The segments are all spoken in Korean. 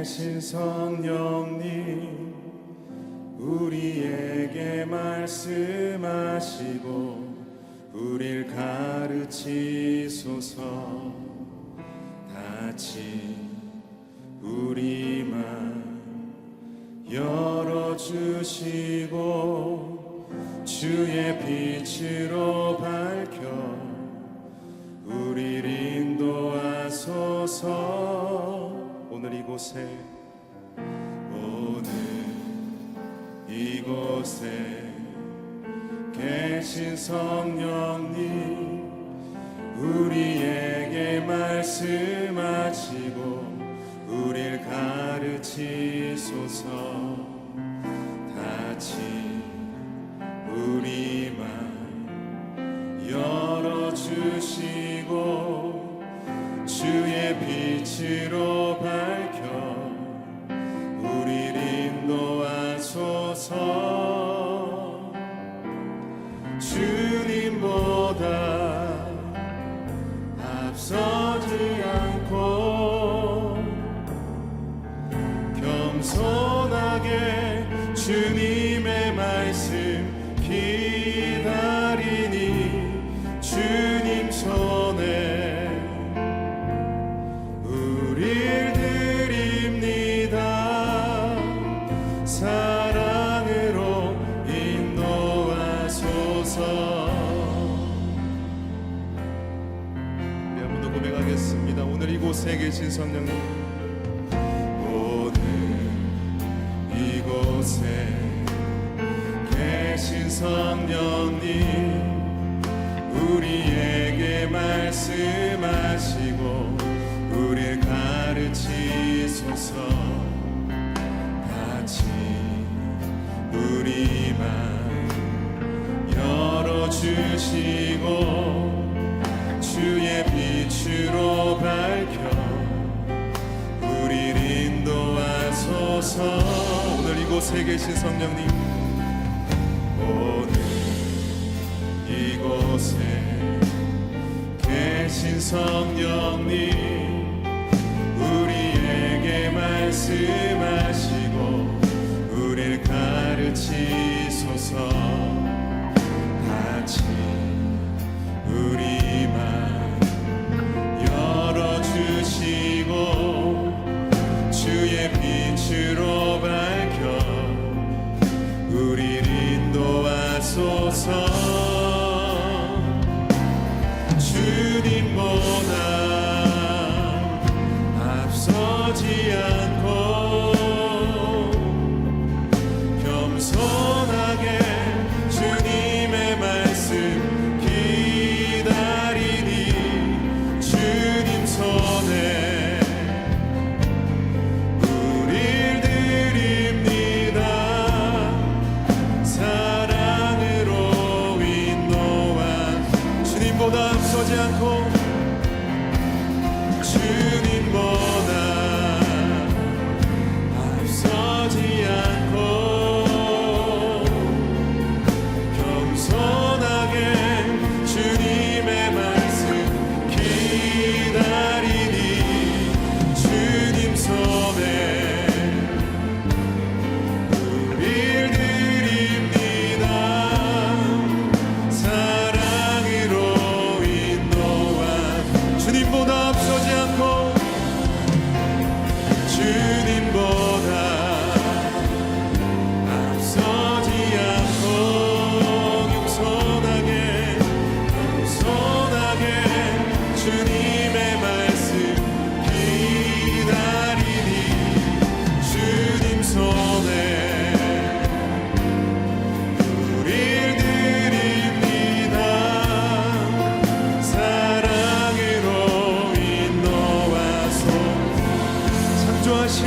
계신 성령님 우리에게 말씀하시고 우릴 가르치소서. 다치 우리만 열어주시고 주의 빛으로 밝혀 우릴 인도하소서 오늘 이곳에 오늘 이곳에 계신 성령님 우리에게 말씀하시고 우릴 가르치소서. 다치 우리만 열어주시고 주의 빛으로 겸손하게 주님의 말씀 기다리니 주님 손에 우릴 드립니다. 사랑으로 인도하소서. 우리 한번더 고백하겠습니다. 오늘 이곳에 계신 성령님 성령님 우리에게 말씀하시고 우릴 가르치소서. 같이 우리 만 열어주시고 주의 빛으로 밝혀 우릴 인도하소서. 오늘 이곳에 계신 성령님 곳에 계신 성령님 우리에게 말씀하시고 우릴 가르치소서. 같이 우리 만 열어주시고 주의 빛으로 밝혀 우릴 인도하소서 주님보다 앞서지 않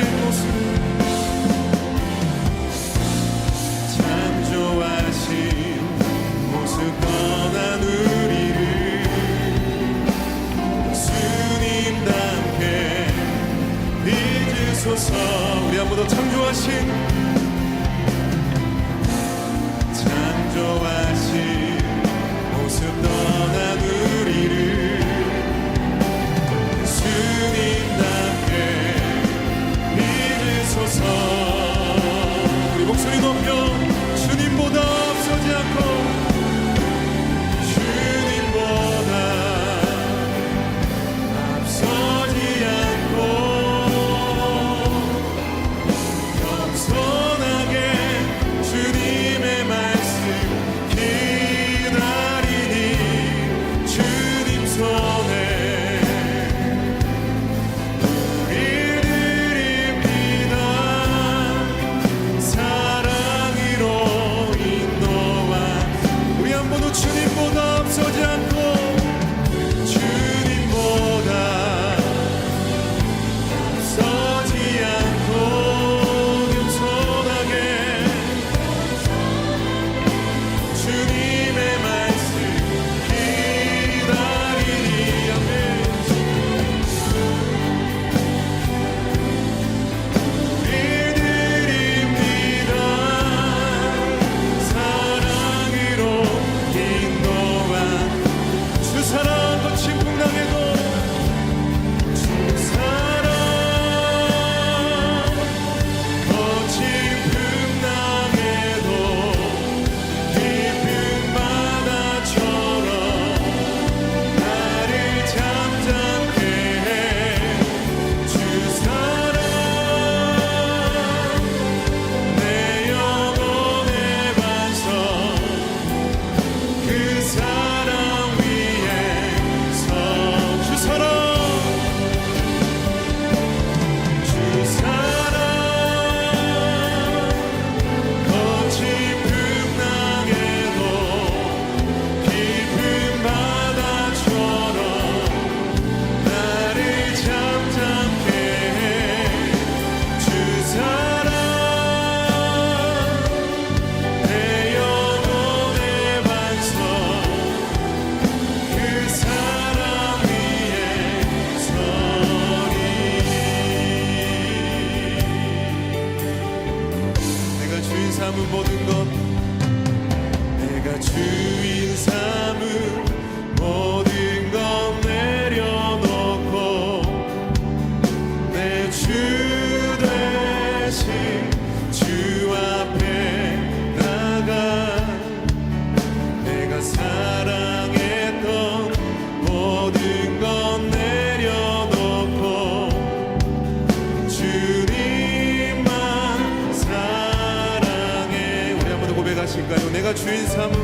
you will see. some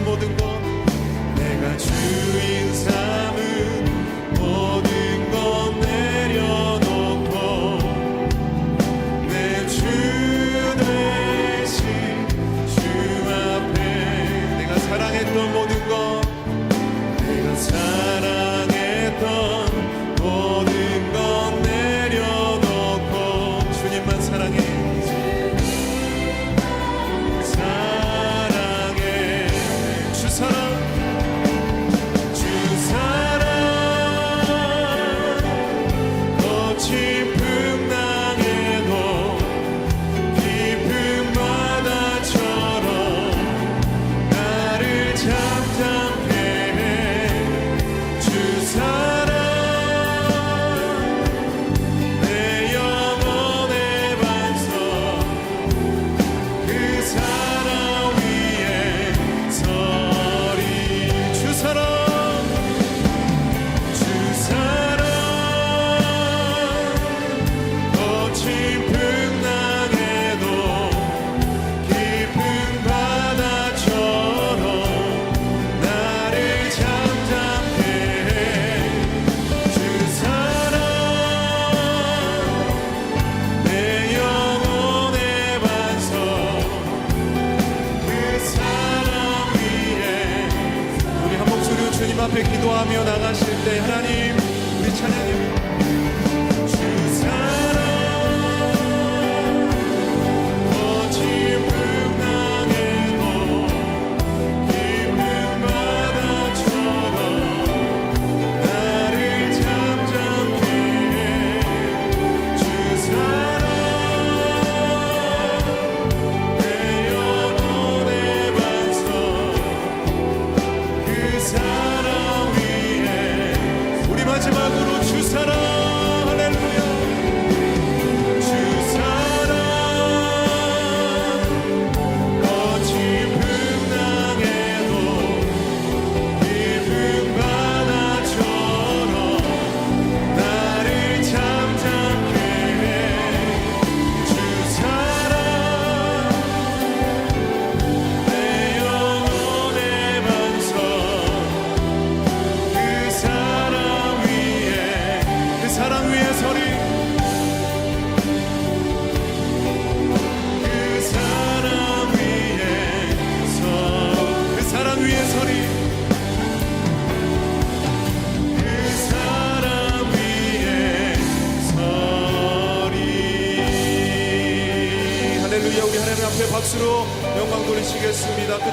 기도하며 나가실 때 하나님 우리 찬양입니다.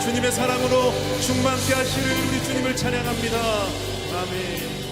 주님의 사랑으로 충만케 하시는 우리 주님을 찬양합니다. 아멘.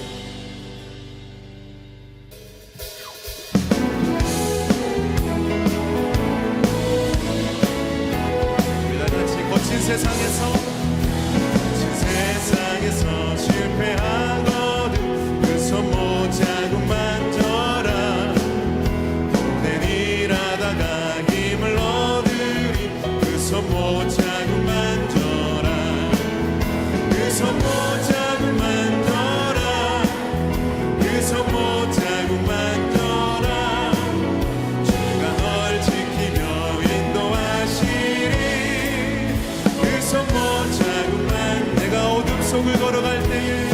걸어갈 때에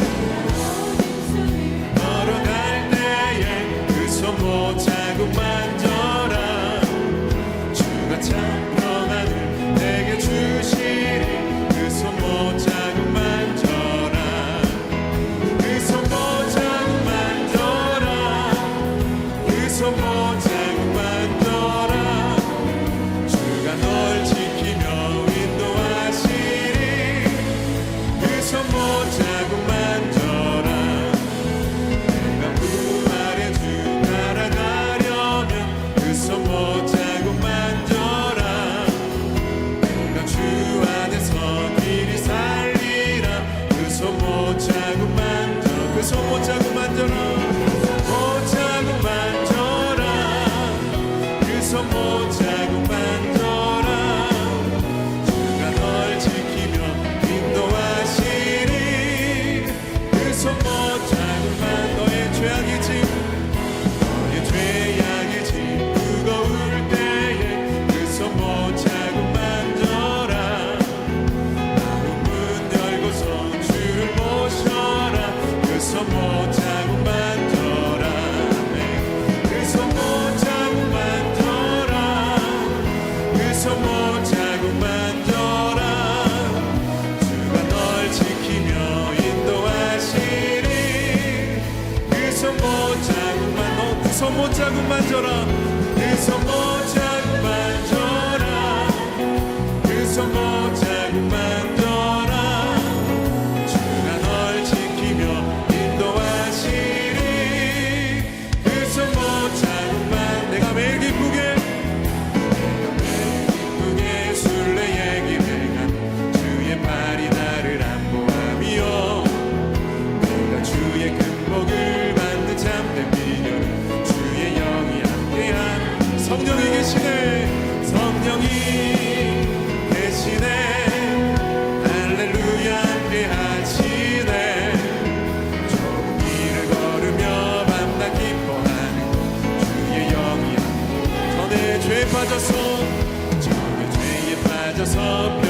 만져라 못 자고 만져라 그 손 못. 자국만 져라. 내 성공 빠져서 저의 죄에 빠져서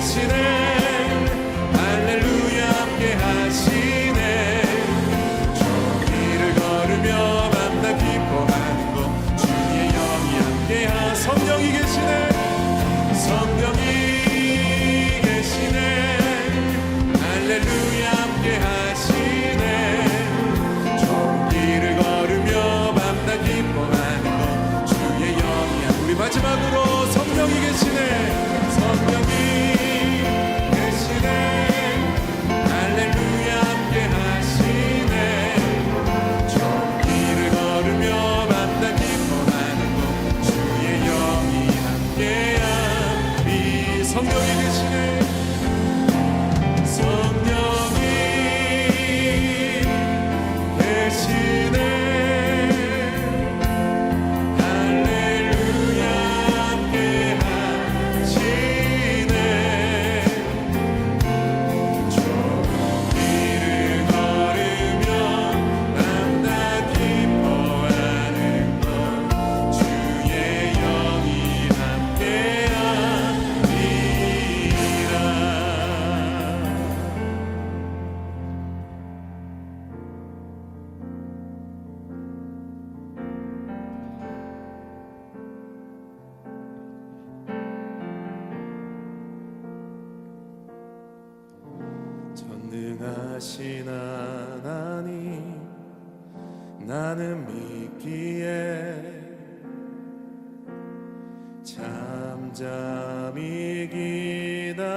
대신에 할렐루야 함께 하시. 나는 믿기에 잠잠히 기다리네.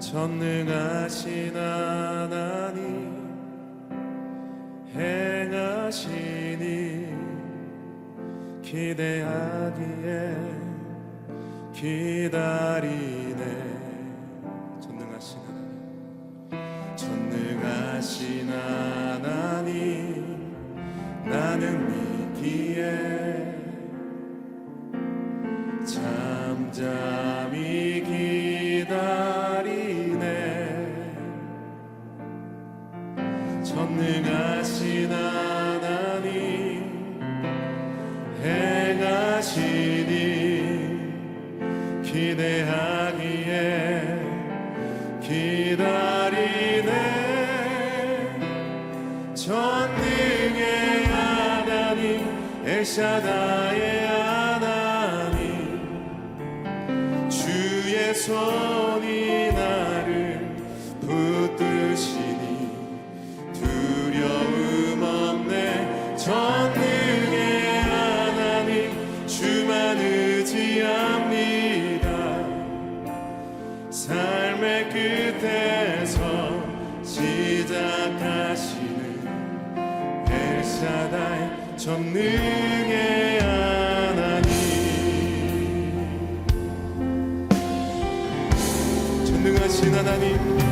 전능하신 하나님 행하시니 기대하기에 기다리 하신 하나님 나는 믿기에 잠잠히 기다리네. 전능하신 하나님 행하시니 기대하기 Shaddai 전능의 하나님. 전능하신 하나님.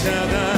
each other.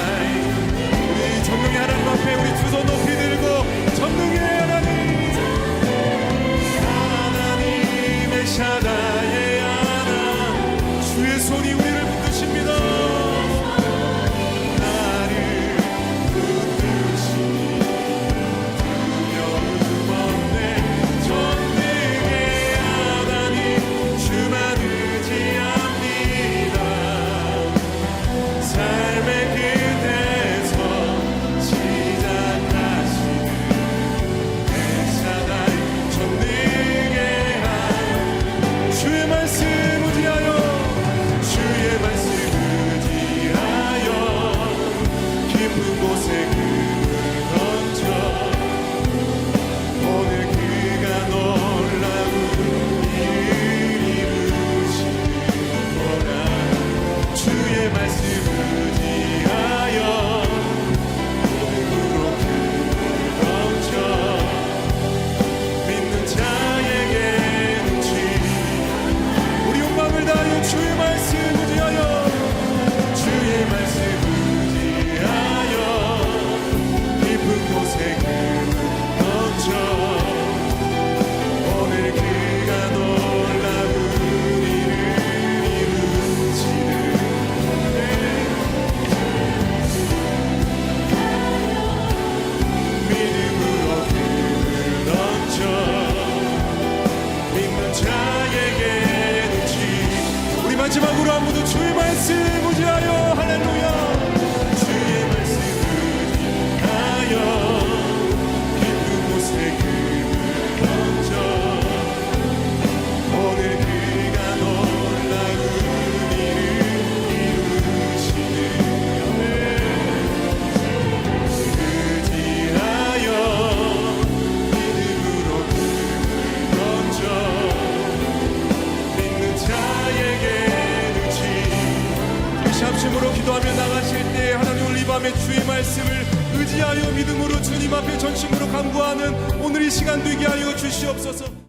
말씀을 의지하여 믿음으로 주님 앞에 전심으로 강구하는 오늘 이 시간 되게 하여 주시옵소서.